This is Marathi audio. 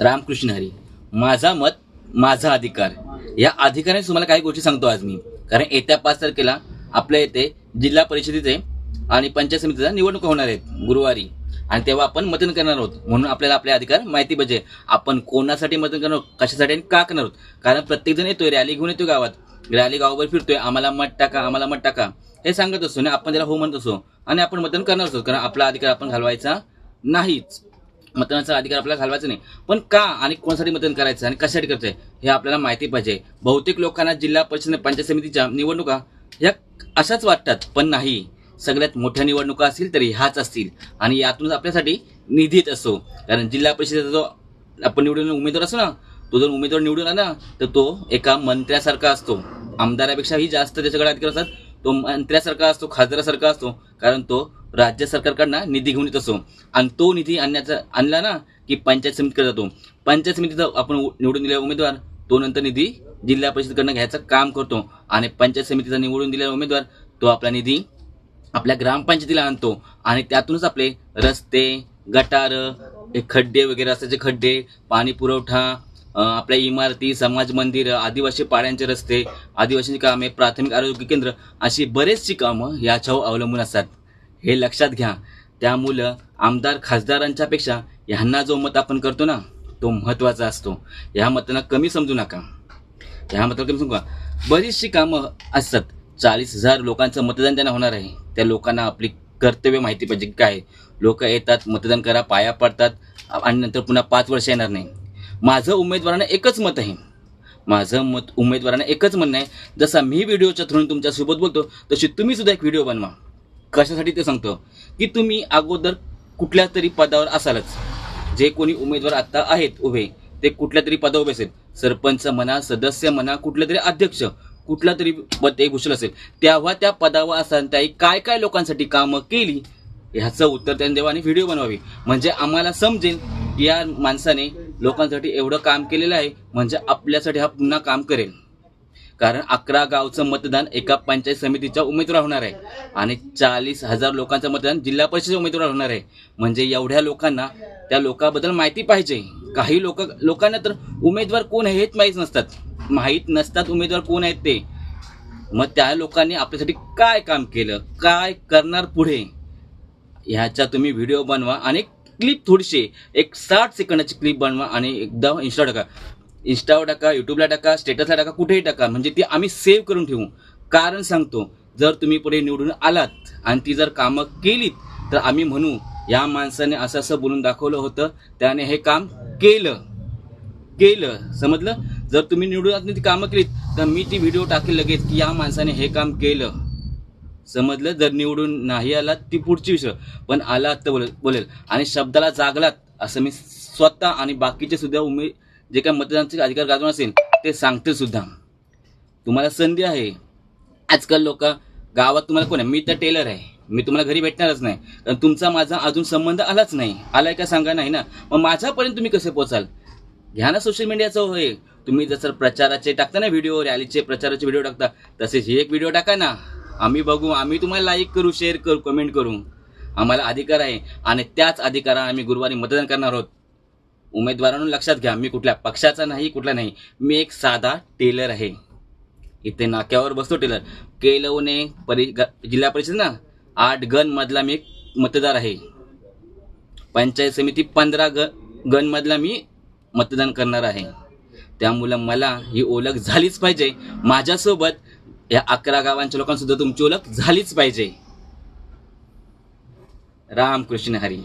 रामकृष्ण हरी माझा मत माझा अधिकार. या अधिकाराने तुम्हाला काही गोष्टी सांगतो आज मी. कारण येत्या पाच तारखेला आपल्या येथे जिल्हा परिषदेचे आणि पंचायत समितीचा निवडणूक होणार आहेत गुरुवारी. आणि तेव्हा आपण मतदान करणार आहोत. म्हणून आपल्याला आपले अधिकार माहिती पाहिजे. आपण कोणासाठी मतदान करणार आहोत कशासाठी आणि का करणार आहोत? कारण प्रत्येकजण येतोय रॅली घेऊन येतोय गावात. रॅली गावावर फिरतोय आम्हाला मत टाका आम्हाला मत टाका. हे सांगत असतो आणि आपण त्याला हो म्हणत असतो. आणि आपण मतदान करणार असतो कारण आपला अधिकार आपण घालवायचा नाहीच. मतदानाचा अधिकार आपल्याला घालवायचा नाही. पण का आणि कोणासाठी मतदान करायचं आणि कशासाठी करायचंय हे आपल्याला माहिती पाहिजे. बहुतेक लोकांना जिल्हा परिषद आणि पंचायत समितीच्या निवडणुका ह्या अशाच वाटतात पण नाही. सगळ्यात मोठ्या निवडणुका असतील तरी ह्याच असतील. आणि यातूनच आपल्यासाठी निधीत असतो कारण जिल्हा परिषदेचा जो आपण निवडून उमेदवार असतो ना तो जर उमेदवार निवडून आला तर तो एका मंत्र्यासारखा असतो. आमदारापेक्षाही जास्त त्याच्याकडे अधिकार असतात. तो मंत्र्यासारखा असतो खासदारासारखा असतो. कारण तो राज्य सरकारकडनं निधी घेऊन येत असतो आणि तो निधी आणण्याचा आणला ना की पंचायत समितीकडे जातो. पंचायत समितीचा आपण निवडून दिलेला उमेदवार तो नंतर निधी जिल्हा परिषदकडनं घ्यायचं काम करतो. आणि पंचायत समितीचा निवडून दिलेला उमेदवार तो आपला निधी आपल्या ग्रामपंचायतीला आणतो. आणि त्यातूनच आपले रस्ते गटार हे खड्डे वगैरे असायचे खड्डे पाणी पुरवठा आपल्या इमारती समाज मंदिर आदिवासी पाड्यांचे रस्ते आदिवासींची कामे प्राथमिक आरोग्य केंद्र अशी बरेचशी कामं याच्यावर अवलंबून असतात. हे लक्षात घ्या. त्यामुळं आमदार खासदारांच्यापेक्षा ह्यांना जो मत आपण करतो ना तो महत्त्वाचा असतो. ह्या मतांना कमी समजू नका. ह्या मताला कमी समजू नका. बरीचशी कामं असतात. चाळीस हजार लोकांचं मतदान त्यांना होणार आहे. त्या लोकांना आपली कर्तव्य माहिती पाहिजे काय? लोक येतात मतदान करा पाया पडतात आणि नंतर पुन्हा पाच वर्ष येणार नाही. माझं उमेदवारानं एकच मत आहे. माझं मत उमेदवारानं एकच म्हणणं आहे. जसा मी व्हिडिओच्या थ्रू तुमच्यासोबत बोलतो तशी तुम्ही सुद्धा एक व्हिडिओ बनवा. कशासाठी ते सांगतो? की तुम्ही अगोदर कुठल्या तरी पदावर असालच. जे कोणी उमेदवार आता आहेत उभे ते कुठल्या तरी पदावर उभे असेल. सरपंच म्हणा सदस्य म्हणा कुठल्या तरी अध्यक्ष कुठला तरी पद एक घोषल असेल. तेव्हा त्या पदावर असताना त्याही काय काय लोकांसाठी कामं केली? ह्याचं उत्तर त्यांनी देवाने व्हिडिओ बनवावी. म्हणजे आम्हाला समजेल की या माणसाने लोकांसाठी एवढं काम केलेलं आहे म्हणजे आपल्यासाठी हा पुन्हा काम करेल. कारण अकरा गावचं मतदान एका पंचायत समितीच्या उमेदवार होणार आहे. आणि चाळीस हजार लोकांचं मतदान जिल्हा परिषदेचा उमेदवार होणार आहे. म्हणजे एवढ्या लोकांना त्या लोकांबद्दल माहिती पाहिजे. काही लोक लोकांना तर उमेदवार कोण आहे हेच माहीत नसतात. माहीत नसतात उमेदवार कोण आहेत ते. मग त्या लोकांनी आपल्यासाठी काय काम केलं? काय करणार पुढे? ह्याचा तुम्ही व्हिडिओ बनवा आणि क्लिप थोडीशी एक साठ सेकंदाची क्लिप बनवा आणि एकदा इंस्टा टाका इंस्टावर टाका युट्यूबला टाका स्टेटसला टाका कुठेही टाका. म्हणजे ती आम्ही सेव्ह करून ठेवू. कारण सांगतो जर तुम्ही पुढे निवडून आलात आणि ती जर कामं केलीत तर आम्ही म्हणू या माणसाने असं असं बोलून दाखवलं होतं त्याने हे काम केलं. केलं. समजलं? जर तुम्ही निवडून आत ती कामं केलीत तर मी ती व्हिडिओ टाकेल लगेच की या माणसाने हे काम केलं. समजलं? जर निवडून नाही आलात ती पुढची विषय पण आलात तर बोलेल. बोलेल. आणि शब्दाला जागलात असं मी स्वतः आणि बाकीचे सुद्धा उमेद जे काय मतदानाचे अधिकार गाजवून असेल ते सांगते सुद्धा. तुम्हाला संधी आहे. आजकाल लोक गावात तुम्हाला कोण आहे? मी तर टेलर आहे. मी तुम्हाला घरी भेटणारच नाही. कारण तुमचा माझा अजून संबंध आलाच नाही. आलाय का सांगा नाही ना? मग माझ्यापर्यंत तुम्ही कसे पोचाल घ्या ना सोशल मीडियाचं होय तुम्ही जसं प्रचाराचे टाकता ना व्हिडिओ रॅलीचे प्रचाराचे व्हिडिओ टाकता तसेच हे एक व्हिडिओ टाका ना. आम्ही बघू आम्ही तुम्हाला लाईक करू शेअर करू कमेंट करू. आम्हाला अधिकार आहे. आणि त्याच अधिकारा आम्ही गुरुवारी मतदान करणार आहोत. उमेदवारांना लक्षात घ्या मी कुठल्या पक्षाचा नाही कुठला नाही. मी एक साधा टेलर आहे. इथे नाक्यावर बसतो टेलर केलवणे परि ग- जिल्हा परिषद ना? आठ गण मधला मी एक मतदार आहे. पंचायत समिती पंधरा ग गणमधला मी मतदान करणार आहे. त्यामुळं मला ही ओळख झालीच पाहिजे. माझ्यासोबत या अकरा गावांच्या लोकांसुद्धा तुमची ओळख झालीच पाहिजे. रामकृष्ण हरी.